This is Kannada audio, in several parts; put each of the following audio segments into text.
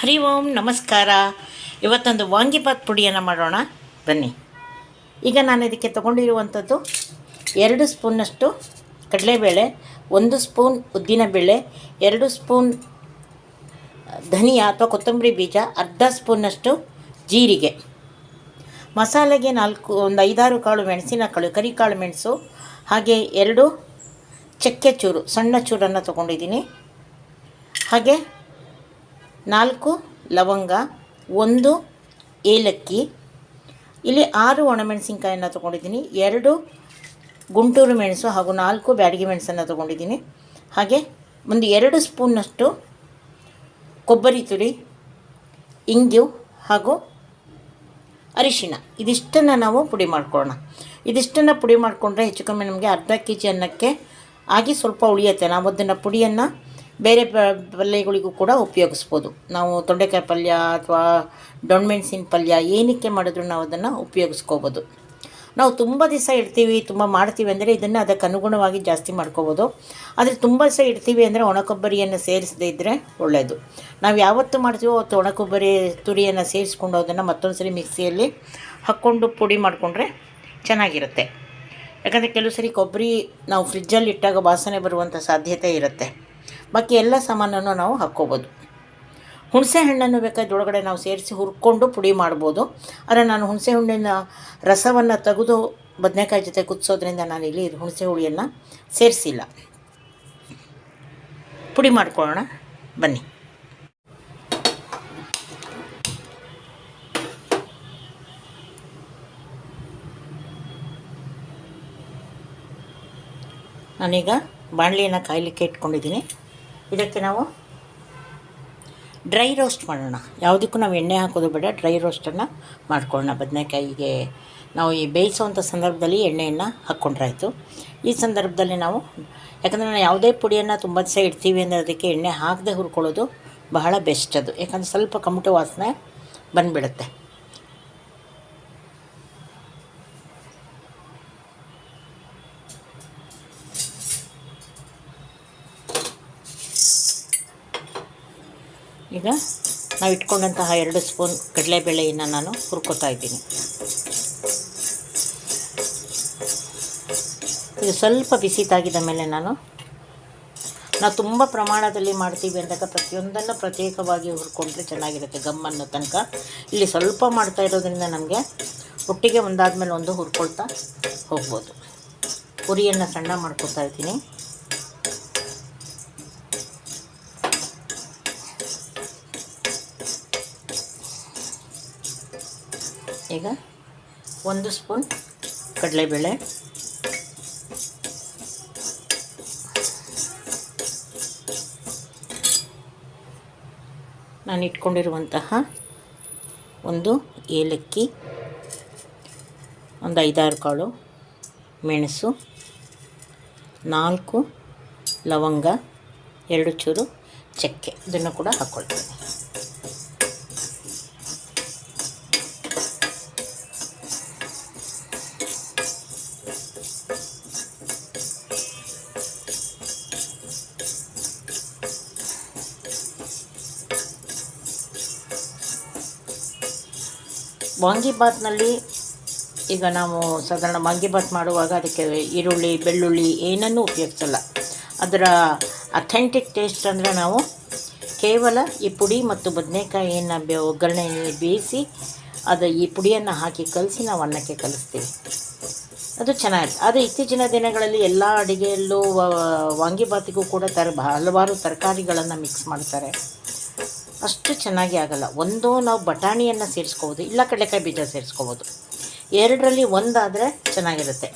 ಹರಿ ಓಂ ನಮಸ್ಕಾರ. ಇವತ್ತೊಂದು ವಾಂಗಿಬಾತ್ ಪುಡಿಯನ್ನು ಮಾಡೋಣ. ಬನ್ನಿ. ಈಗ ನಾನು ಇದಕ್ಕೆ ತಗೊಂಡಿರುವಂಥದ್ದು ಎರಡು ಸ್ಪೂನಷ್ಟು ಕಡಲೆಬೇಳೆ, ಒಂದು ಸ್ಪೂನ್ ಉದ್ದಿನಬೇಳೆ, ಎರಡು ಸ್ಪೂನ್ ಧನಿಯಾ ಅಥವಾ ಕೊತ್ತಂಬರಿ ಬೀಜ, ಅರ್ಧ ಸ್ಪೂನಷ್ಟು ಜೀರಿಗೆ. ಮಸಾಲೆಗೆ ನಾಲ್ಕು, ಒಂದು ಐದಾರು ಕಾಳು ಮೆಣಸಿನ ಕಾಳು ಕರಿಕಾಳು ಮೆಣಸು, ಹಾಗೆ ಎರಡು ಚಕ್ಕೆ ಚೂರು, ಸಣ್ಣ ಚೂರನ್ನು ತೊಗೊಂಡಿದ್ದೀನಿ. ಹಾಗೆ ನಾಲ್ಕು, ಲವಂಗ, ಒಂದು, ಏಲಕ್ಕಿ. ಇಲ್ಲಿ ಆರು ಒಣಮೆಣಸಿನ್ಕಾಯನ್ನು ತೊಗೊಂಡಿದ್ದೀನಿ. ಎರಡು ಗುಂಟೂರು ಮೆಣಸು ಹಾಗೂ ನಾಲ್ಕು ಬ್ಯಾಡಗಿ ಮೆಣಸನ್ನು ತೊಗೊಂಡಿದ್ದೀನಿ. ಹಾಗೆ ಒಂದು ಎರಡು ಸ್ಪೂನ್ನಷ್ಟು ಕೊಬ್ಬರಿ ತುರಿ ಇಂಗು ಹಾಗೂ ಅರಿಶಿಣ. ಇದಿಷ್ಟನ್ನು ನಾವು ಪುಡಿ ಮಾಡ್ಕೊಳ್ಳೋಣ. ಇದಿಷ್ಟನ್ನು ಪುಡಿ ಮಾಡಿಕೊಂಡ್ರೆ ಹೆಚ್ಚು ಕಮ್ಮಿ ನಮಗೆ ಅರ್ಧ ಕೆ ಜಿ ಅನ್ನಕ್ಕೆ ಆಗಿ ಸ್ವಲ್ಪ ಉಳಿಯುತ್ತೆ. ನಾವು ಅದನ್ನು ಪುಡಿಯನ್ನು ಬೇರೆ ಪಲ್ಯಗಳಿಗೂ ಕೂಡ ಉಪಯೋಗಿಸ್ಬೋದು. ನಾವು ತೊಂಡೆಕಾಯಿ ಪಲ್ಯ ಅಥವಾ ದೊಣ್ಣಮೆಣಸಿನ ಪಲ್ಯ ಏನಕ್ಕೆ ಮಾಡಿದ್ರು ನಾವು ಅದನ್ನು ಉಪಯೋಗಿಸ್ಕೋಬೋದು. ನಾವು ತುಂಬ ದಿವಸ ಇಡ್ತೀವಿ, ತುಂಬ ಮಾಡ್ತೀವಿ ಅಂದರೆ ಇದನ್ನು ಅದಕ್ಕೆ ಅನುಗುಣವಾಗಿ ಜಾಸ್ತಿ ಮಾಡ್ಕೋಬೋದು. ಆದರೆ ತುಂಬ ದಿವಸ ಇಡ್ತೀವಿ ಅಂದರೆ ಒಣಕೊಬ್ಬರಿಯನ್ನು ಸೇರಿಸದೇ ಇದ್ದರೆ ಒಳ್ಳೆಯದು ನಾವು ಯಾವತ್ತು ಮಾಡ್ತೀವೋ ಅವತ್ತು ಒಣಕೊಬ್ಬರಿ ತುರಿಯನ್ನು ಸೇರಿಸ್ಕೊಂಡು ಅದನ್ನು ಮತ್ತೊಂದು ಸರಿ ಮಿಕ್ಸಿಯಲ್ಲಿ ಹಾಕ್ಕೊಂಡು ಪುಡಿ ಮಾಡಿಕೊಂಡ್ರೆ ಚೆನ್ನಾಗಿರುತ್ತೆ. ಯಾಕಂದರೆ ಕೆಲವು ಸರಿ ಕೊಬ್ಬರಿ ನಾವು ಫ್ರಿಜ್ಜಲ್ಲಿ ಇಟ್ಟಾಗ ವಾಸನೆ ಬರುವಂಥ ಸಾಧ್ಯತೆ ಇರುತ್ತೆ. ಬಾಕಿ ಎಲ್ಲ ಸಾಮಾನನ್ನು ನಾವು ಹಾಕ್ಕೋಬೋದು. ಹುಣಸೆ ಹಣ್ಣನ್ನು ಬೇಕಾದ್ರೆ ಒಳಗಡೆ ನಾವು ಸೇರಿಸಿ ಹುರ್ಕೊಂಡು ಪುಡಿ ಮಾಡ್ಬೋದು. ಆದರೆ ನಾನು ಹುಣಸೆ ಹುಣ್ಣಿನ ರಸವನ್ನು ತೆಗೆದು ಬದನೆಕಾಯಿ ಜೊತೆ ಕುದಿಸೋದ್ರಿಂದ ನಾನು ಇಲ್ಲಿ ಹುಣಸೆ ಹುಳಿಯನ್ನು ಸೇರಿಸಿಲ್ಲ. ಪುಡಿ ಮಾಡ್ಕೊಳ್ಳೋಣ. ಬನ್ನಿ. ನಾನೀಗ ಬಾಣಲಿಯನ್ನು ಕಾಯಲಿಕ್ಕೆ ಇಟ್ಕೊಂಡಿದ್ದೀನಿ. ಇದಕ್ಕೆ ನಾವು ಡ್ರೈ ರೋಸ್ಟ್ ಮಾಡೋಣ. ಯಾವುದಕ್ಕೂ ನಾವು ಎಣ್ಣೆ ಹಾಕೋದು ಬೇಡ, ಡ್ರೈ ರೋಸ್ಟನ್ನು ಮಾಡ್ಕೊಳ್ಳೋಣ. ಬದನೆಕಾಯಿಗೆ ನಾವು ಈ ಬೇಯಿಸುವಂಥ ಸಂದರ್ಭದಲ್ಲಿ ಎಣ್ಣೆಯನ್ನು ಹಾಕ್ಕೊಂಡ್ರಾಯ್ತು. ಈ ಸಂದರ್ಭದಲ್ಲಿ ನಾವು, ಯಾಕಂದರೆ ನಾವು ಯಾವುದೇ ಪುಡಿಯನ್ನು ತುಂಬ ದಿವಸ ಇಡ್ತೀವಿ ಅಂದರೆ ಅದಕ್ಕೆ ಎಣ್ಣೆ ಹಾಕದೆ ಹುರ್ಕೊಳ್ಳೋದು ಬಹಳ ಬೆಸ್ಟ್ ಅದು. ಯಾಕಂದರೆ ಸ್ವಲ್ಪ ಕಮಟು ವಾಸನೆ ಬಂದುಬಿಡುತ್ತೆ. ಈಗ ನಾವು ಇಟ್ಕೊಂಡಂತಹ ಎರಡು ಸ್ಪೂನ್ ಕಡಲೆಬೇಳೆಯನ್ನು ನಾನು ಹುರ್ಕೋತಾ ಇದ್ದೀನಿ. ಇದು ಸ್ವಲ್ಪ ಬಿಸಿ ತಾಗಿದ ಮೇಲೆ ನಾನು ನಾವು ತುಂಬ ಪ್ರಮಾಣದಲ್ಲಿ ಮಾಡ್ತೀವಿ ಅಂದಾಗ ಪ್ರತಿಯೊಂದನ್ನು ಪ್ರತ್ಯೇಕವಾಗಿ ಹುರ್ಕೊಂಡ್ರೆ ಚೆನ್ನಾಗಿರುತ್ತೆ ಗಮ್ಮನ್ನು ತನಕ. ಇಲ್ಲಿ ಸ್ವಲ್ಪ ಮಾಡ್ತಾ ಇರೋದ್ರಿಂದ ನಮಗೆ ಒಟ್ಟಿಗೆ ಒಂದಾದ್ಮೇಲೆ ಒಂದು ಹುರ್ಕೊಳ್ತಾ ಹೋಗ್ಬೋದು. ಪುರಿಯನ್ನು ಸಣ್ಣ ಮಾಡ್ಕೊತಾ ಇದ್ದೀನಿ ಈಗ ಒಂದು ಸ್ಪೂನ್ ಕಡಲೆಬೇಳೆ. ನಾನು ಇಟ್ಕೊಂಡಿರುವಂತಹ ಒಂದು ಏಲಕ್ಕಿ, ಒಂದು ಐದಾರು ಕಾಳು ಮೆಣಸು, ನಾಲ್ಕು ಲವಂಗ, ಎರಡು ಚೂರು ಚಕ್ಕೆ. ಇದನ್ನು ಕೂಡ ಹಾಕ್ಕೊಳ್ತೀನಿ. ವಾಂಗಿಬಾತ್ನಲ್ಲಿ ಈಗ ನಾವು ಸಾಧಾರಣ ವಾಂಗಿಬಾತ್ ಮಾಡುವಾಗ ಅದಕ್ಕೆ ಈರುಳ್ಳಿ, ಬೆಳ್ಳುಳ್ಳಿ ಏನನ್ನೂ ಉಪಯೋಗಿಸಲ್ಲ. ಅದರ ಅಥೆಂಟಿಕ್ ಟೇಸ್ಟ್ ಅಂದರೆ ನಾವು ಕೇವಲ ಈ ಪುಡಿ ಮತ್ತು ಬದನೆಕಾಯಿಯನ್ನು ಒಗ್ಗರಣೆಯಲ್ಲಿ ಬೇಯಿಸಿ ಅದು ಈ ಪುಡಿಯನ್ನು ಹಾಕಿ ಕಲಸಿ ನಾವು ಅನ್ನಕ್ಕೆ ಕಲಿಸ್ತೀವಿ. ಅದು ಚೆನ್ನಾಗಿರುತ್ತೆ. ಆದರೆ ಇತ್ತೀಚಿನ ದಿನಗಳಲ್ಲಿ ಎಲ್ಲ ಅಡುಗೆಯಲ್ಲೂ ವಾಂಗಿಬಾತಿಗೂ ಕೂಡ ತರ, ಹಲವಾರು ತರಕಾರಿಗಳನ್ನು ಮಿಕ್ಸ್ ಮಾಡ್ತಾರೆ. ಅಷ್ಟು ಚೆನ್ನಾಗಿ ಆಗಲ್ಲ. ಒಂದೋ ನಾವು ಬಟಾಣಿಯನ್ನು ಸೇರಿಸ್ಕೋಬೋದು, ಇಲ್ಲ ಕಡಲೆಕಾಯಿ ಬೀಜ ಸೇರಿಸ್ಕೋಬೋದು. ಎರಡರಲ್ಲಿ ಒಂದಾದರೆ ಚೆನ್ನಾಗಿರುತ್ತೆ.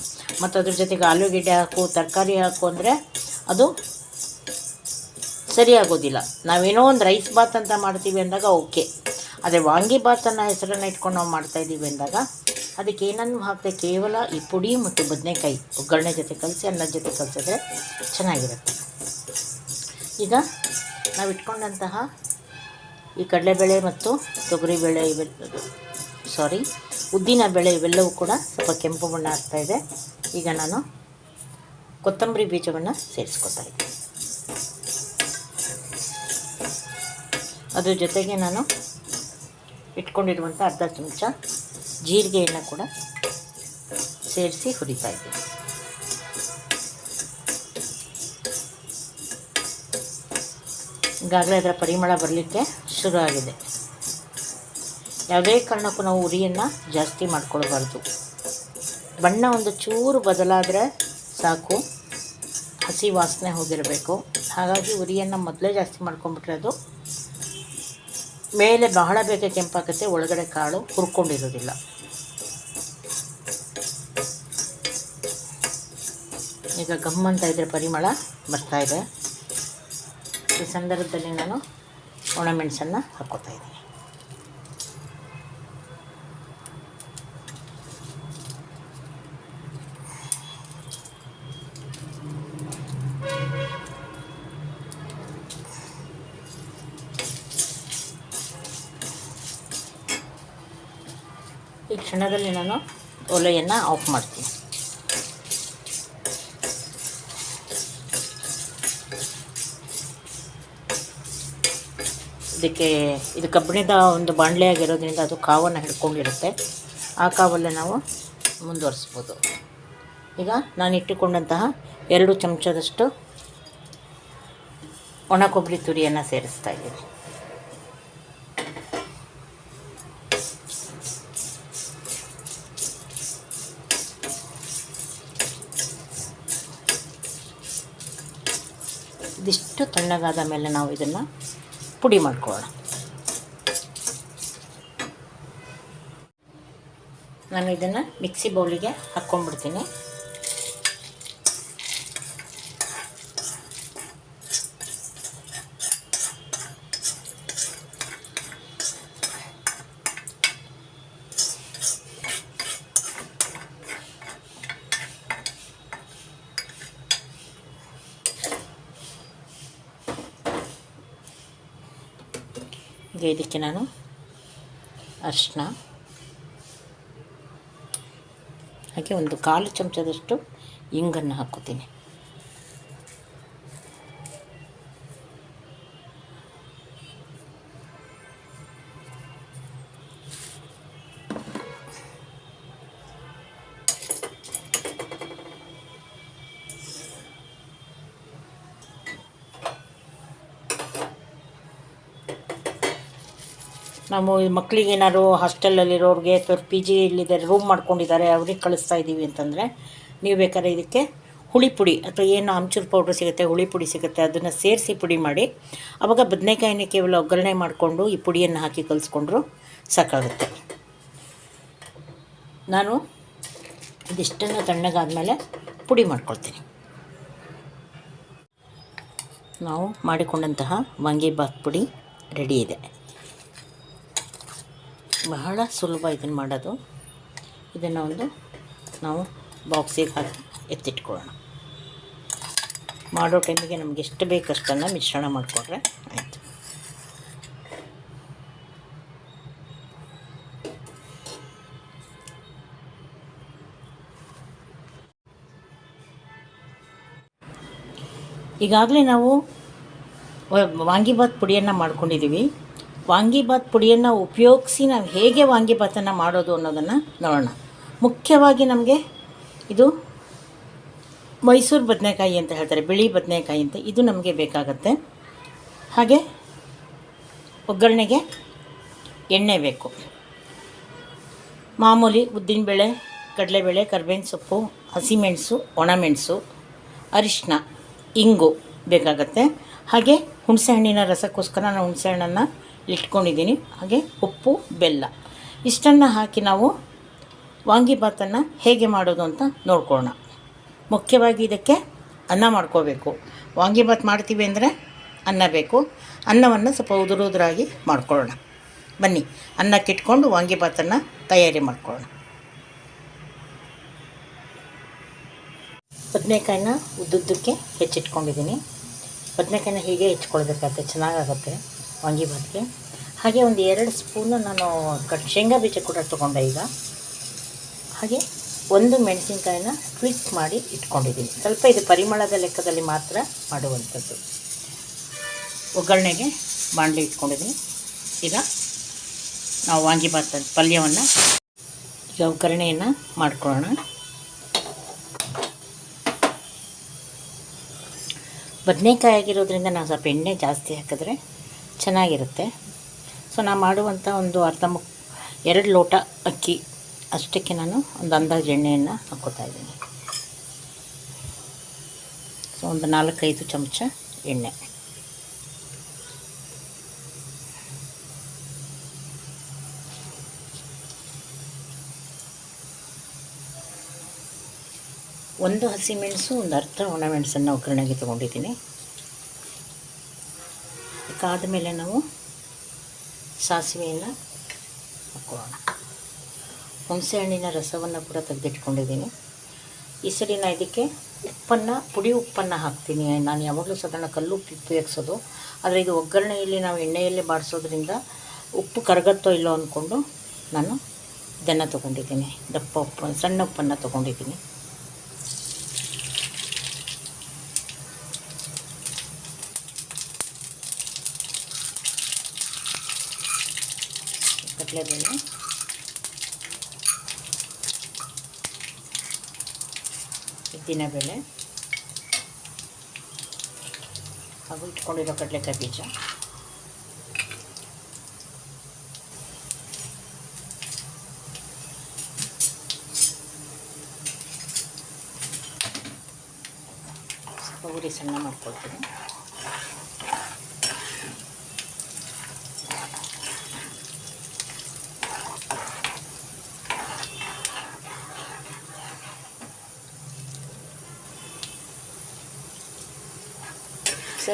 ಮತ್ತು ಅದ್ರ ಜೊತೆಗೆ ಆಲೂಗೆಡ್ಡೆ ಹಾಕು, ತರಕಾರಿ ಹಾಕು ಅಂದರೆ ಅದು ಸರಿಯಾಗೋದಿಲ್ಲ. ನಾವೇನೋ ಒಂದು ರೈಸ್ ಬಾತ್ ಅಂತ ಮಾಡ್ತೀವಿ ಅಂದಾಗ ಓಕೆ ಅದೇ ವಾಂಗಿ ಬಾತನ್ನು ಹೆಸರನ್ನು ಇಟ್ಕೊಂಡು ನಾವು ಮಾಡ್ತಾಯಿದ್ದೀವಿ ಅಂದಾಗ ಅದಕ್ಕೆ ಏನನ್ನು ಹಾಕಿದೆ? ಕೇವಲ ಈ ಪುಡಿ ಮತ್ತು ಬದನೆಕಾಯಿ ಒಗ್ಗರಣೆ ಜೊತೆ ಕಲಸಿ ಅನ್ನದ ಜೊತೆ ಕಲಸಿದ್ರೆ ಚೆನ್ನಾಗಿರುತ್ತೆ. ಈಗ ನಾವು ಇಟ್ಕೊಂಡಂತಹ ಈ ಕಡಲೆಬೇಳೆ ಮತ್ತು ತೊಗರಿಬೇಳೆ ಇವೆ ಸಾರಿ ಉದ್ದಿನ ಬೇಳೆ ಇವೆಲ್ಲವೂ ಕೂಡ ಸ್ವಲ್ಪ ಕೆಂಪು ಬಣ್ಣ ಆಗ್ತಾ ಇದೆ. ಈಗ ನಾನು ಕೊತ್ತಂಬರಿ ಬೀಜವನ್ನು ಸೇರಿಸ್ಕೊತಾ ಇದ್ದೀನಿ. ಅದ್ರ ಜೊತೆಗೆ ನಾನು ಇಟ್ಕೊಂಡಿರುವಂಥ ಅರ್ಧ ಚಮಚ ಜೀರಿಗೆಯನ್ನು ಕೂಡ ಸೇರಿಸಿ ಹುರಿತಾ ಇದ್ದೀನಿ. ಈಗಾಗಲೇ ಅದರ ಪರಿಮಳ ಬರಲಿಕ್ಕೆ ಶುರು ಆಗಿದೆ ಯಾವುದೇ ಕಾರಣಕ್ಕೂ ನಾವು ಉರಿಯನ್ನು ಜಾಸ್ತಿ ಮಾಡ್ಕೊಳ್ಬಾರ್ದು. ಬಣ್ಣ ಒಂದು ಚೂರು ಬದಲಾದರೆ ಸಾಕು. ಹಸಿ ವಾಸನೆ ಹೋಗಿರಬೇಕು. ಹಾಗಾಗಿ ಉರಿಯನ್ನು ಮೊದಲೇ ಜಾಸ್ತಿ ಮಾಡ್ಕೊಂಬಿಟ್ರೆ ಅದು ಮೇಲೆ ಬಹಳ ಬೇಗ ಕೆಂಪಾಗುತ್ತೆ, ಒಳಗಡೆ ಕಾಳು ಹುರ್ಕೊಂಡಿರೋದಿಲ್ಲ. ಈಗ ಗಮ್ಮಂತ ಇದ್ರೆ ಪರಿಮಳ ಬರ್ತಾ ಇದೆ. ಈ ಸಂದರ್ಭದಲ್ಲಿ ನಾನು ಒಣಮೆಣಸನ್ನು ಹಾಕ್ಕೋತಾ ಇದ್ದೀನಿ. ಈ ಕ್ಷಣದಲ್ಲಿ ನಾನು ಒಲೆಯನ್ನು ಆಫ್ ಮಾಡ್ತೀನಿ. ಇದಕ್ಕೆ, ಇದು ಕಬ್ಬಿಣದ ಒಂದು ಬಾಣಲೆ ಆಗಿರೋದ್ರಿಂದ ಅದು ಕಾವನ್ನು ಹಿಡ್ಕೊಂಡಿರುತ್ತೆ. ಆ ಕಾವಲ್ಲೇ ನಾವು ಮುಂದುವರಿಸ್ಬೋದು. ಈಗ ನಾನು ಇಟ್ಟುಕೊಂಡಂತಹ ಎರಡು ಚಮಚದಷ್ಟು ಒಣ ಕೊಬ್ಬರಿ ತುರಿಯನ್ನು ಸೇರಿಸ್ತಾ ಇದ್ದೀನಿ. ಇದಿಷ್ಟು ತಣ್ಣಗಾದ ಮೇಲೆ ನಾವು ಇದನ್ನು ಪುಡಿ ಮಾಡ್ಕೊಳ್ಳೋಣ. ನಾನು ಇದನ್ನು ಮಿಕ್ಸಿ ಬೌಲಿಗೆ ಹಾಕ್ಕೊಂಡ್ಬಿಡ್ತೀನಿ. ಈಗ ಇದಕ್ಕೆ ನಾನು ಅರಿಶಿನ ಹಾಗೆ ಒಂದು ಕಾಲು ಚಮಚದಷ್ಟು ಇಂಗನ್ನು ಹಾಕೋತೀನಿ ನಾವು ಮಕ್ಕಳಿಗೆ ಏನಾದ್ರು ಹಾಸ್ಟೆಲಲ್ಲಿರೋರಿಗೆ ಅಥವಾ ಪಿ ಜಿಯಲ್ಲಿದ್ದಾರೆ ರೂಮ್ ಮಾಡ್ಕೊಂಡಿದ್ದಾರೆ, ಅವ್ರಿಗೆ ಕಳಿಸ್ತಾ ಇದ್ದೀವಿ ಅಂತಂದರೆ ನೀವು ಬೇಕಾದ್ರೆ ಇದಕ್ಕೆ ಹುಳಿ ಪುಡಿ ಅಥವಾ ಏನು ಆಮ್ಚೂರು ಪೌಡ್ರ್ ಸಿಗುತ್ತೆ, ಹುಳಿ ಪುಡಿ ಸಿಗುತ್ತೆ, ಅದನ್ನು ಸೇರಿಸಿ ಪುಡಿ ಮಾಡಿ ಆವಾಗ ಬದನೆಕಾಯಿನ ಕೇವಲ ಒಗ್ಗರಣೆ ಮಾಡಿಕೊಂಡು ಈ ಪುಡಿಯನ್ನು ಹಾಕಿ ಕಲಿಸ್ಕೊಂಡ್ರು ಸಾಕಾಗುತ್ತೆ. ನಾನು ಇದಿಷ್ಟನ್ನು ತಣ್ಣಗಾದಮೇಲೆ ಪುಡಿ ಮಾಡ್ಕೊಳ್ತೀನಿ. ನಾವು ಮಾಡಿಕೊಂಡಂತಹ ವಾಂಗಿಬಾತ್ ಪುಡಿ ರೆಡಿ ಇದೆ. ಬಹಳ ಸುಲಭ ಇದನ್ನು ಮಾಡೋದು. ಇದನ್ನು ಒಂದು ನಾವು ಬಾಕ್ಸಿಗೆ ಹಾಕಿ ಎತ್ತಿಟ್ಕೊಳ್ಳೋಣ. ಮಾಡೋ ಟೈಮಿಗೆ ನಮ್ಗೆ ಎಷ್ಟು ಬೇಕಷ್ಟನ್ನು ಮಿಶ್ರಣ ಮಾಡಿಕೊಂಡ್ರೆ ಆಯಿತು. ಈಗಾಗಲೇ ನಾವು ವಾಂಗಿಭಾತ್ ಪುಡಿಯನ್ನು ಮಾಡ್ಕೊಂಡಿದ್ದೀವಿ ವಾಂಗಿಬಾತ್ ಪುಡಿಯನ್ನು ಉಪಯೋಗಿಸಿ ನಾವು ಹೇಗೆ ವಾಂಗಿಭಾತನ್ನು ಮಾಡೋದು ಅನ್ನೋದನ್ನು ನೋಡೋಣ. ಮುಖ್ಯವಾಗಿ ನಮಗೆ ಇದು ಮೈಸೂರು ಬದನೆಕಾಯಿ ಅಂತ ಹೇಳ್ತಾರೆ, ಬಿಳಿ ಬದನೆಕಾಯಿ ಅಂತ. ಇದು ನಮಗೆ ಬೇಕಾಗತ್ತೆ. ಹಾಗೆ ಒಗ್ಗರಣೆಗೆ ಎಣ್ಣೆ ಬೇಕು. ಮಾಮೂಲಿ ಉದ್ದಿನಬೇಳೆ, ಕಡಲೆಬೇಳೆ, ಕರ್ಬೇವಿನ ಸೊಪ್ಪು ಹಸಿಮೆಣಸು ಒಣಮೆಣಸು ಅರಿಶಿನ ಇಂಗು ಬೇಕಾಗತ್ತೆ. ಹಾಗೆ ಹುಣಸೆಹಣ್ಣಿನ ರಸಕ್ಕೋಸ್ಕರ ನಾನು ಹುಣಸೆಹಣ್ಣನ್ನು ಇಟ್ಕೊಂಡಿದ್ದೀನಿ. ಹಾಗೆ ಉಪ್ಪು, ಬೆಲ್ಲ. ಇಷ್ಟನ್ನು ಹಾಕಿ ನಾವು ವಾಂಗಿಭಾತನ್ನು ಹೇಗೆ ಮಾಡೋದು ಅಂತ ನೋಡ್ಕೊಳ್ಳೋಣ. ಮುಖ್ಯವಾಗಿ ಇದಕ್ಕೆ ಅನ್ನ ಮಾಡ್ಕೋಬೇಕು. ವಾಂಗಿಭಾತ್ ಮಾಡ್ತೀವಿ ಅಂದರೆ ಅನ್ನ ಬೇಕು. ಅನ್ನವನ್ನು ಸ್ವಲ್ಪ ಉದುರು ಉದುರಾಗಿ ಮಾಡ್ಕೊಳ್ಳೋಣ. ಬನ್ನಿ ಅನ್ನಕ್ಕಿಟ್ಕೊಂಡು ವಾಂಗಿಭಾತನ್ನು ತಯಾರಿ ಮಾಡ್ಕೊಳ್ಳೋಣ. ಬದನೆಕಾಯಿನ ಉದ್ದುದ್ದಕ್ಕೆ ಹೆಚ್ಚಿಟ್ಕೊಂಡಿದ್ದೀನಿ. ಬದನೆಕಾಯಿನ ಹೀಗೆ ಹೆಚ್ಕೊಳ್ಬೇಕಾಗತ್ತೆ ಚೆನ್ನಾಗಾಗುತ್ತೆ. ವಾಂಗಿಬಾತ್ಗೆ ಹಾಗೆ ಒಂದು ಎರಡು ಸ್ಪೂನು ನಾನು ಕಟ್ ಶೇಂಗಾ ಬೀಜ ಕೂಡ ತೊಗೊಂಡೆ ಈಗ. ಹಾಗೆ ಒಂದು ಮೆಣಸಿನ್ಕಾಯಿನ ಟ್ವಿಕ್ ಮಾಡಿ ಇಟ್ಕೊಂಡಿದ್ದೀನಿ. ಸ್ವಲ್ಪ ಇದು ಪರಿಮಳದ ಲೆಕ್ಕದಲ್ಲಿ ಮಾತ್ರ ಮಾಡುವಂಥದ್ದು. ಒಗ್ಗರಣೆಗೆ ಬಾಂಡ್ಲಿ ಇಟ್ಕೊಂಡಿದ್ದೀನಿ. ಈಗ ನಾವು ವಾಂಗಿಭಾತ್ ಪಲ್ಯವನ್ನು ಈಗ ಒಗ್ಗರಣೆಯನ್ನು ಮಾಡ್ಕೊಳ್ಳೋಣ. ಬದನೆಕಾಯಿ ಆಗಿರೋದ್ರಿಂದ ನಾವು ಸ್ವಲ್ಪ ಎಣ್ಣೆ ಜಾಸ್ತಿ ಹಾಕಿದ್ರೆ ಚೆನ್ನಾಗಿರುತ್ತೆ. ಸೊ ನಾನು ಮಾಡುವಂಥ ಒಂದು ಅರ್ಧ ಮುಕ್, ಎರಡು ಲೋಟ ಅಕ್ಕಿ, ಅಷ್ಟಕ್ಕೆ ನಾನು ಒಂದು ಅಂದಾಜು ಎಣ್ಣೆಯನ್ನು ಹಾಕ್ಕೋತಾ ಇದ್ದೀನಿ. ಸೊ ಒಂದು ನಾಲ್ಕೈದು ಚಮಚ ಎಣ್ಣೆ. ಒಂದು ಹಸಿಮೆಣಸು ಒಂದು ಅರ್ಧ ಒಣಮೆಣಸನ್ನು ಒಗ್ಗರಣೆಗೆ ತೊಗೊಂಡಿದ್ದೀನಿ. ಕಾದ ಮೇಲೆ ನಾವು ಸಾಸಿವೆಯನ್ನು ಹಾಕ್ಕೊಳ್ಳೋಣ ಹುಣಸೆ ಹಣ್ಣಿನ ರಸವನ್ನು ಕೂಡ ತೆಗೆದಿಟ್ಕೊಂಡಿದ್ದೀನಿ. ಈ ಸರಿ ನಾನು ಇದಕ್ಕೆ ಉಪ್ಪನ್ನು, ಪುಡಿ ಉಪ್ಪನ್ನು ಹಾಕ್ತೀನಿ. ನಾನು ಯಾವಾಗಲೂ ಸಾಧಾರಣ ಕಲ್ಲು ಉಪ್ಪು ಉಪಯೋಗಿಸೋದು. ಆದರೆ ಇದು ಒಗ್ಗರಣೆಯಲ್ಲಿ ನಾವು ಎಣ್ಣೆಯಲ್ಲಿ ಬಾಡಿಸೋದ್ರಿಂದ ಉಪ್ಪು ಕರಗತ್ತೋ ಇಲ್ಲೋ ಅಂದ್ಕೊಂಡು ನಾನು ಇದನ್ನು ತೊಗೊಂಡಿದ್ದೀನಿ. ದಪ್ಪ ಉಪ್ಪು, ಸಣ್ಣ ಉಪ್ಪನ್ನು ತೊಗೊಂಡಿದ್ದೀನಿ. ಕಡಲೆಬೇಳೆ ಉದ್ದಿನಬೇಳೆ ಹಾಗೂ ಇಟ್ಕೊಂಡಿರೋ ಕಡಲೆಕಾಯಿ ಬೀಜ ಸ್ವಲ್ಪ ಉರಿ ಸಣ್ಣ ಮಾಡ್ಕೊಳ್ತೀನಿ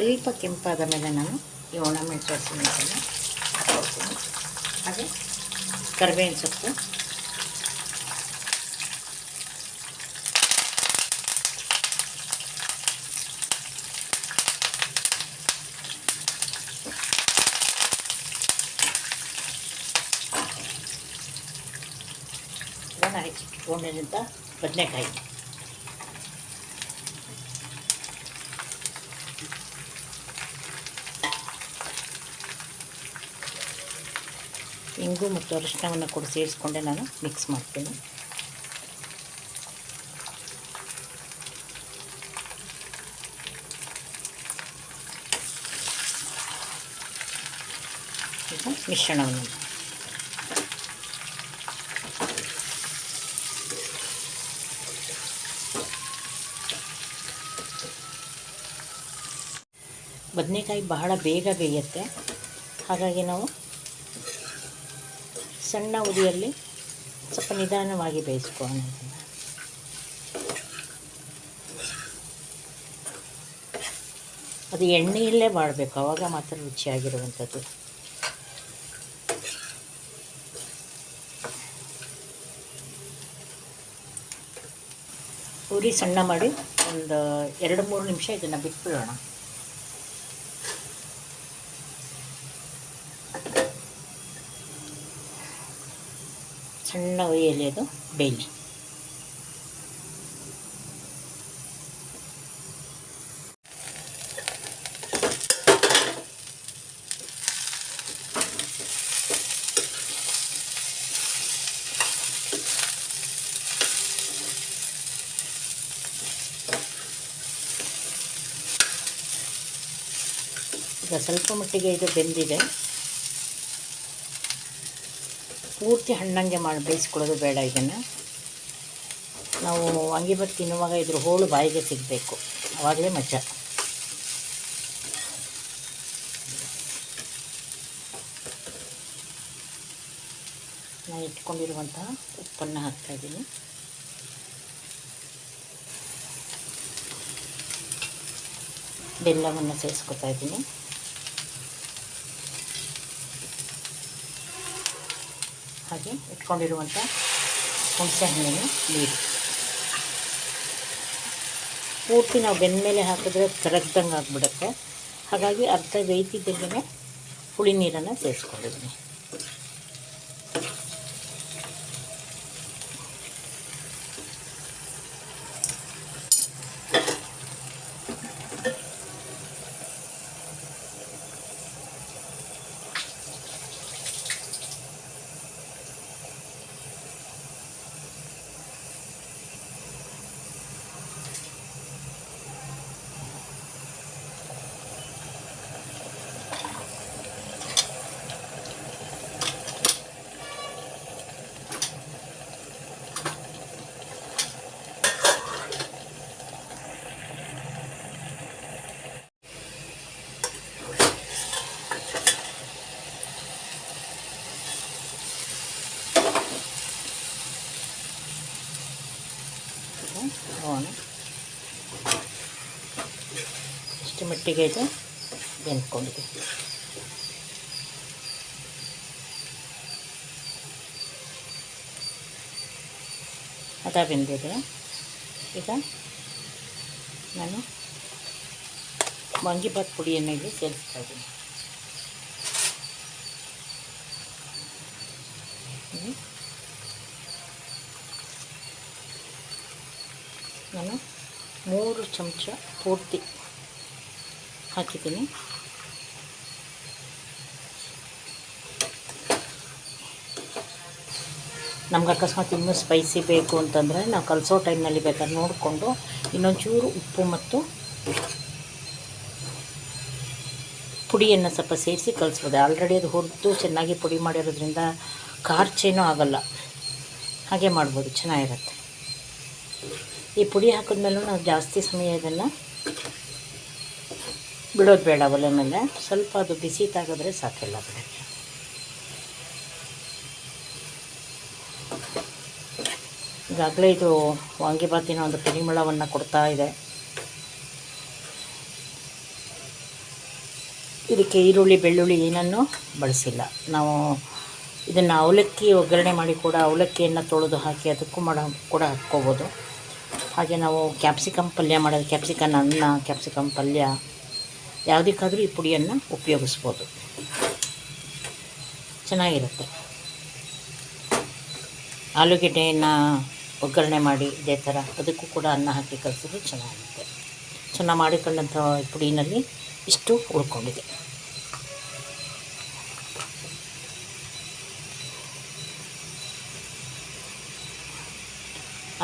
ಸ್ವಲ್ಪ ಕೆಂಪಾದ ಮೇಲೆ ನಾನು ಈ ಒಣಮೆಣಸು ಹಸಿಮೆಣಸನ್ನು ಹಾಕ್ಕೊಳ್ತೀನಿ ಹಾಗೆ ಕರಿಬೇವಿನ ಸೊಪ್ಪು. ಇದನ್ನು ಹೆಚ್ಚಿಟ್ಕೊಂಡಿದ್ದಂಥ ಬದನೆಕಾಯಿ. ಇಂಗು ಮತ್ತು ಅರಿಶಿನವನ್ನು ಕೂಡ ಸೇರಿಸ್ಕೊಂಡೆ ನಾನು ಮಿಕ್ಸ್ ಮಾಡ್ತೀನಿ. ಈಗ ಮಿಶ್ರಣವನ್ನು ಬದನೆಕಾಯಿ ಬಹಳ ಬೇಗ ಬೇಯುತ್ತೆ. ಹಾಗಾಗಿ ನಾವು ಸಣ್ಣ ಉರಿಯಲ್ಲಿ ಸ್ವಲ್ಪ ನಿಧಾನವಾಗಿ ಬೇಯಿಸ್ಕೋಣ ಅದು ಎಣ್ಣೆಯಲ್ಲೇ ಮಾಡಬೇಕು ಆವಾಗ ಮಾತ್ರ ರುಚಿಯಾಗಿರುವಂಥದ್ದು. ಉರಿ ಸಣ್ಣ ಮಾಡಿ ಒಂದು ಎರಡು ಮೂರು ನಿಮಿಷ ಇದನ್ನು ಬಿಟ್ಬಿಡೋಣ. ಸಣ್ಣ ಉರಿಯಲ್ಲಿ ಅದು ಈಗ ಸ್ವಲ್ಪ ಮಟ್ಟಿಗೆ ಇದು ಬೆಂದಿದೆ. ಪೂರ್ತಿ ಹಣ್ಣಂಗೆ ಮಾಡಿ ಬೇಯಿಸ್ಕೊಳ್ಳೋದು ಬೇಡ ಇದನ್ನು. ನಾವು ವಾಂಗಿಭಾತ್ ತಿನ್ನುವಾಗ ಇದ್ರ ಹೋಳು ಬಾಯಿಗೆ ಸಿಗಬೇಕು. ಅವಾಗಲೇ ಮಜಾ. ನಾನು ಇಟ್ಕೊಂಡಿರುವಂತಹ ಉಪ್ಪನ್ನು ಹಾಕ್ತಾಯಿದ್ದೀನಿ ಬೆಲ್ಲವನ್ನು ಸೇರಿಸ್ಕೊತಾ ಇದ್ದೀನಿ. ಹಾಗೆ ಇಟ್ಕೊಂಡಿರುವಂಥ ಹುಣಸೆ ಹಣ್ಣಿನ ನೀರು. ಪೂರ್ತಿ ನಾವು ಬೆಂದಮೇಲೆ ಹಾಕಿದ್ರೆ ಕರಗ್ದಂಗೆ ಆಗಿಬಿಡುತ್ತೆ. ಹಾಗಾಗಿ ಅರ್ಧ ಬೇಯ್ತಿದ್ದಂಗೆ ಹುಳಿ ನೀರನ್ನು ಸೇರಿಸ್ಕೊಂಡಿದ್ದೀನಿ. ಮಟ್ಟಿಗೆ ಇದು ಬೆಂದ್ಕೊಂಡಿದೆ. ಅದ ಬೆಂದಿದೆ. ಈಗ ನಾನು ಮಂಗಿಭಾತ್ ಪುಡಿಯನ್ನು ಇಲ್ಲಿ ಸೇರಿಸ್ತಾ ಇದ್ದೀನಿ. ನಾನು ಮೂರು ಚಮಚ ಪೂರ್ತಿ ಹಾಕಿದ್ದೀನಿ. ನಮ್ಗೆ ಅಕಸ್ಮಾತ್ ಇನ್ನೂ ಸ್ಪೈಸಿ ಬೇಕು ಅಂತಂದರೆ ನಾವು ಕಲಸೋ ಟೈಮ್ನಲ್ಲಿ ಬೇಕಾದ್ರೆ ನೋಡಿಕೊಂಡು ಇನ್ನೊಂಚೂರು ಉಪ್ಪು ಮತ್ತು ಪುಡಿಯನ್ನು ಸ್ವಲ್ಪ ಸೇರಿಸಿ ಕಲಿಸ್ಬೋದು. ಆಲ್ರೆಡಿ ಅದು ಹುರಿದು ಚೆನ್ನಾಗಿ ಪುಡಿ ಮಾಡಿರೋದ್ರಿಂದ ಖಾರ್ಚೇನೂ ಆಗೋಲ್ಲ. ಹಾಗೆ ಮಾಡ್ಬೋದು, ಚೆನ್ನಾಗಿರುತ್ತೆ. ಈ ಪುಡಿ ಹಾಕಿದ್ಮೇಲೂ ನಾವು ಜಾಸ್ತಿ ಸಮಯ ಇದನ್ನು ಬಿಡೋದು ಬೇಡ ಒಲೆ ಮೇಲೆ. ಸ್ವಲ್ಪ ಅದು ಬಿಸಿ ತಾಗಿದ್ರೆ ಸಾಕೆಲ್ಲ ಬಿಡೋಕ್ಕೆ ಈಗಾಗಲೇ ಇದು ವಾಂಗಿಬಾತಿನ ಒಂದು ಪರಿಮಳವನ್ನು ಕೊಡ್ತಾ ಇದೆ. ಇದಕ್ಕೆ ಈರುಳ್ಳಿ, ಬೆಳ್ಳುಳ್ಳಿ ಏನನ್ನೂ ಬಳಸಿಲ್ಲ. ನಾವು ಇದನ್ನು ಅವಲಕ್ಕಿ ಒಗ್ಗರಣೆ ಮಾಡಿ ಕೂಡ ಅವಲಕ್ಕಿಯನ್ನು ತೊಳೆದು ಹಾಕಿ ಅದಕ್ಕೂ ಮಾಡ, ಕೂಡ ಹಾಕ್ಕೋಬೋದು. ಹಾಗೆ ನಾವು ಕ್ಯಾಪ್ಸಿಕಮ್ ಪಲ್ಯ ಮಾಡೋದು ಕ್ಯಾಪ್ಸಿಕಮ್ ಅನ್ನ ಕ್ಯಾಪ್ಸಿಕಮ್ ಪಲ್ಯ. ಯಾವುದಕ್ಕಾದರೂ ಈ ಪುಡಿಯನ್ನು ಉಪಯೋಗಿಸ್ಬೋದು. ಚೆನ್ನಾಗಿರುತ್ತೆ. ಆಲೂಗೆಡ್ಡೆಯನ್ನು ಒಗ್ಗರಣೆ ಮಾಡಿ ಇದೇ ಥರ ಅದಕ್ಕೂ ಕೂಡ ಅನ್ನ ಹಾಕಿ ಕಲಿಸಿದ್ರೆ ಚೆನ್ನಾಗಿರುತ್ತೆ. ಚೆನ್ನಾಗಿ ಮಾಡಿಕೊಂಡಂಥ ಪುಡಿನಲ್ಲಿ ಇಷ್ಟು ಉಳ್ಕೊಂಡಿದೆ.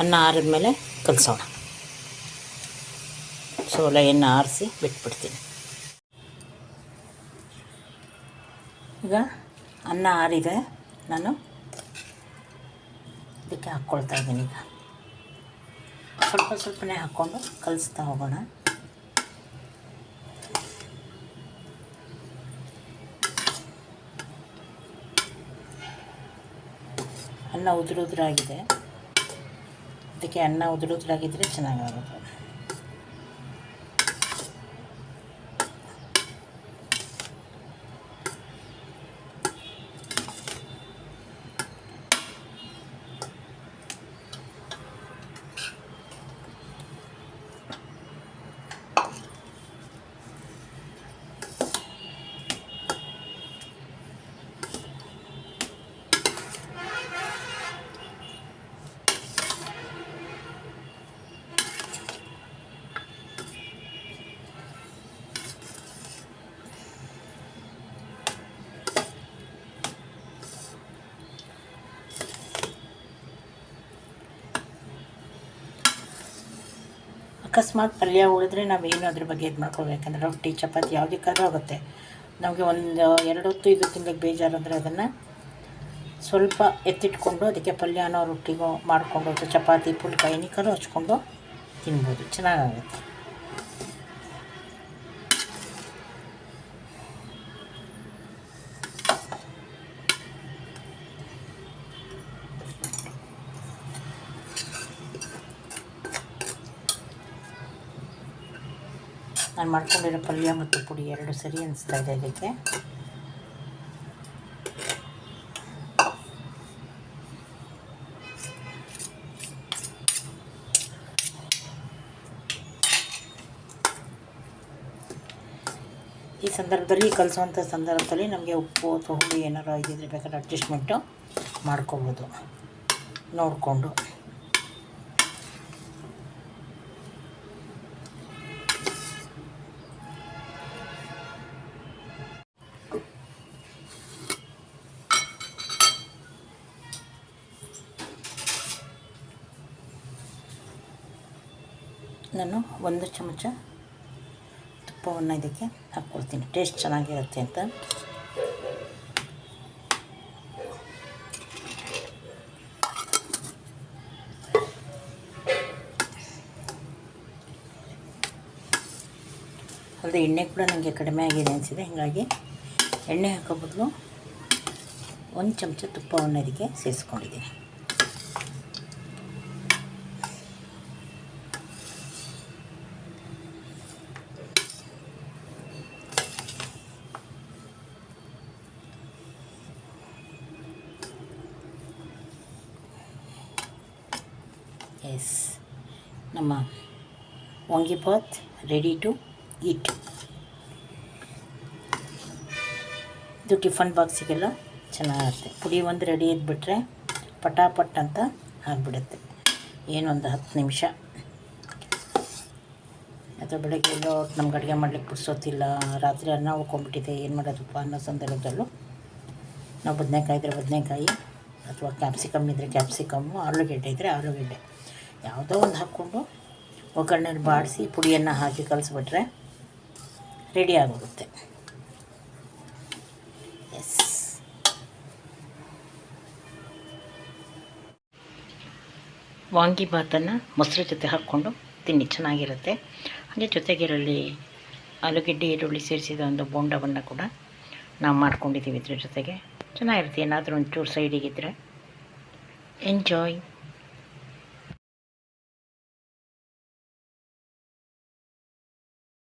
ಅನ್ನ ಆರಿದ್ಮೇಲೆ ಕಲಿಸೋಣ. ಸೋಲೆಯನ್ನು ಆರಿಸಿ ಬಿಟ್ಬಿಡ್ತೀನಿ. ಈಗ ಅನ್ನ ಆರಿದೆ. ನಾನು ಇದಕ್ಕೆ ಹಾಕ್ಕೊಳ್ತಾ ಇದ್ದೀನಿ ಈಗ. ಸ್ವಲ್ಪ ಸ್ವಲ್ಪನೇ ಹಾಕ್ಕೊಂಡು ಕಲಿಸ್ತಾ ಹೋಗೋಣ. ಅನ್ನ ಉದುರುದ್ರಾಗಿದೆ. ಅದಕ್ಕೆ ಅನ್ನ ಉದುರು ಉದುರಾಗಿದ್ದರೆ ಚೆನ್ನಾಗಾಗುತ್ತೆ. ಅಕಸ್ಮಾತ್ ಪಲ್ಯ ಉಳಿದ್ರೆ ನಾವೇನು ಅದ್ರ ಬಗ್ಗೆ ಇದು ಮಾಡ್ಕೊಳ್ಬೇಕಂದ್ರೆ ರೊಟ್ಟಿ, ಚಪಾತಿ ಯಾವುದಕ್ಕಾದ್ರೂ ಆಗುತ್ತೆ. ನಮಗೆ ಒಂದು ಎರಡು ಹೊತ್ತು ಇದು ತಿನ್ಲಿಕ್ಕೆ ಬೇಜಾರಂದರೆ ಅದನ್ನು ಸ್ವಲ್ಪ ಎತ್ತಿಟ್ಕೊಂಡು ಅದಕ್ಕೆ ಪಲ್ಯನೋ ರೊಟ್ಟಿಗೋ ಮಾಡಿಕೊಂಡು ಚಪಾತಿ, ಪುಲ್ಕ ಏನಕ್ಕಾದ್ರೂ ಹಚ್ಕೊಂಡು ತಿನ್ಬೋದು. ಚೆನ್ನಾಗಾಗುತ್ತೆ. ನಾನು ಮಾಡ್ಕೊಂಡಿರೋ ಪಲ್ಯ ಮತ್ತು ಪುಡಿ ಎರಡು ಸರಿ ಅನಿಸ್ತಾ ಇದೆ ಇದಕ್ಕೆ. ಈ ಸಂದರ್ಭದಲ್ಲಿ ಕಲಿಸುವಂಥ ಸಂದರ್ಭದಲ್ಲಿ ನಮಗೆ ಉಪ್ಪು ಅಥವಾ ಹುಳಿ ಏನಾರು ಇದ್ದಿದ್ರೆ ಬೇಕಾದ್ರೆ ಅಡ್ಜಸ್ಟ್ಮೆಂಟು ಮಾಡ್ಕೋಬೋದು. ನೋಡಿಕೊಂಡು. ನಾನು ಒಂದು ಚಮಚ ತುಪ್ಪವನ್ನು ಇದಕ್ಕೆ ಹಾಕ್ಕೊಳ್ತೀನಿ ಟೇಸ್ಟ್ ಚೆನ್ನಾಗಿರುತ್ತೆ ಅಂತ. ಅಲ್ಲದೆ ಎಣ್ಣೆ ಕೂಡ ನನಗೆ ಕಡಿಮೆ ಆಗಿದೆ ಅನಿಸಿದೆ. ಹೀಗಾಗಿ ಎಣ್ಣೆ ಹಾಕೋ ಬದಲು ಒಂದು ಚಮಚ ತುಪ್ಪವನ್ನು ಇದಕ್ಕೆ ಸೇರಿಸ್ಕೊಂಡಿದ್ದೀನಿ ಎಸ್ ನಮ್ಮ ವಂಗಿಪಾತ್ ರೆಡಿ ಟು ಈಟ್ ಇದು ಟಿಫನ್ ಬಾಕ್ಸಿಗೆಲ್ಲ ಚೆನ್ನಾಗಿರುತ್ತೆ. ಪುಡಿ ಒಂದು ರೆಡಿ ಇದ್ಬಿಟ್ರೆ ಪಟಾಪಟ್ ಅಂತ ಆಗಿಬಿಡುತ್ತೆ. ಏನೊಂದು ಹತ್ತು ನಿಮಿಷ. ಅಥವಾ ಬೆಳಗ್ಗೆ ಎಲ್ಲೋ ನಮ್ಗೆ ಅಡುಗೆ ಮಾಡಲಿಕ್ಕೆ ಬಿಡಿಸೋತಿಲ್ಲ ರಾತ್ರಿ ಅನ್ನ ಉಳ್ಕೊಂಡ್ಬಿಟ್ಟಿದೆ, ಏನು ಮಾಡೋದಪ್ಪ ಅನ್ನೋ ಸಂದರ್ಭದಲ್ಲೂ ನಾವು ಬದನೆಕಾಯಿ ಇದ್ದರೆ ಬದನೆಕಾಯಿ, ಅಥವಾ ಕ್ಯಾಪ್ಸಿಕಮ್ ಇದ್ದರೆ ಕ್ಯಾಪ್ಸಿಕಮ್ಮು ಆಲೂಗೆಡ್ಡೆ ಇದ್ದರೆ ಆಲೂಗೆಡ್ಡೆ. ಯಾವುದೋ ಒಂದು ಹಾಕ್ಕೊಂಡು ಒಗ್ಗರಣೆಲಿ ಬಾಡಿಸಿ ಪುಡಿಯನ್ನು ಹಾಕಿ ಕಲಿಸ್ಬಿಟ್ರೆ ರೆಡಿ ಆಗೋಗುತ್ತೆ. ಎಸ್ ವಾಂಗಿಬಾತನ್ನು ಮೊಸರು ಜೊತೆ ಹಾಕ್ಕೊಂಡು ತಿನ್ನಿ, ಚೆನ್ನಾಗಿರುತ್ತೆ. ಹಾಗೆ ಜೊತೆಗೆ ಆಲೂಗಡ್ಡೆ ಆಲೂಗೆಡ್ಡೆ ಈರುಳ್ಳಿ ಸೇರಿಸಿದ ಒಂದು ಬೋಂಡವನ್ನು ಕೂಡ ನಾವು ಮಾಡ್ಕೊಂಡಿದ್ದೀವಿ ಇದ್ರ ಜೊತೆಗೆ. ಚೆನ್ನಾಗಿರುತ್ತೆ, ಏನಾದರೂ ಒಂಚೂರು ಸೈಡಿಗಿದ್ದರೆ ಎಂಜಾಯ್